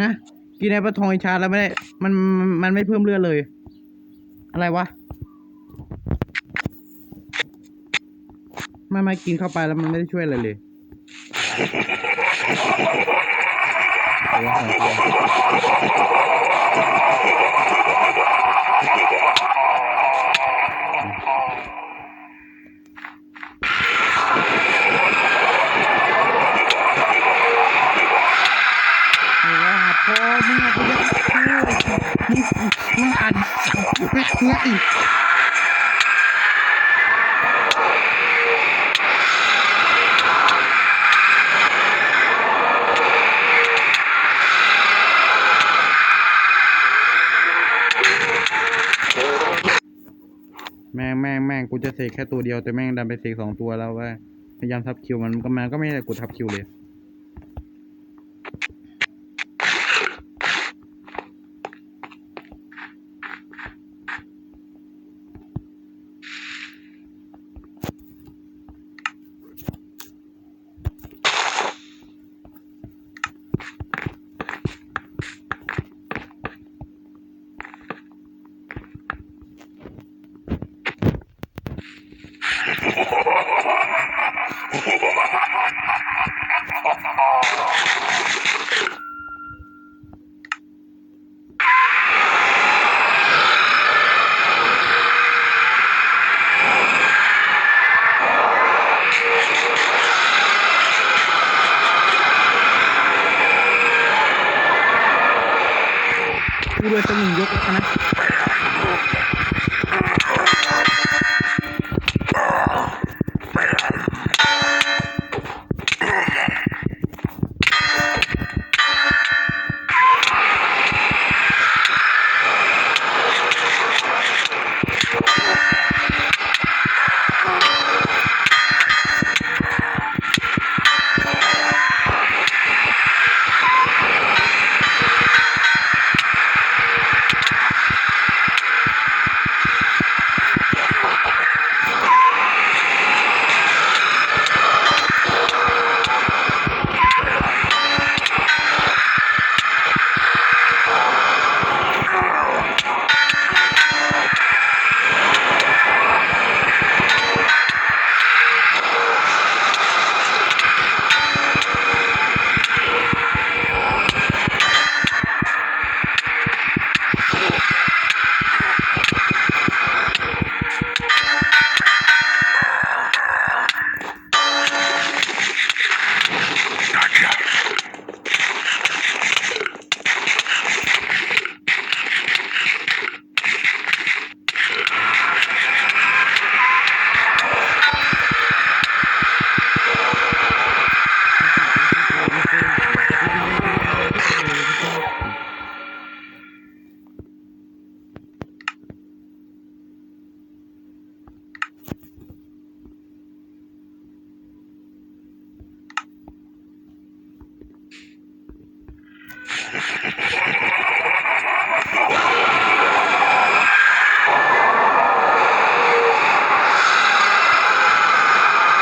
ฮะกินไอ้ปลาทองอิชาแล้วไม่ได้มันมันมันไม่เพิ่มเลือดเลย อะไรวะไม่ไม่กินเข้าไปแล้วมันไม่ได้ช่วยอะไรเลย เฮ้ยเฮ้ยแม่งแม่งแม่งกูจะเสกแค่ตัวเดียวแต่แม่งดันไปเสกสองตัวแล้วว่าพยายามทับคิวมันก็มาก็ไม่ได้กูทับคิวเลย กูเล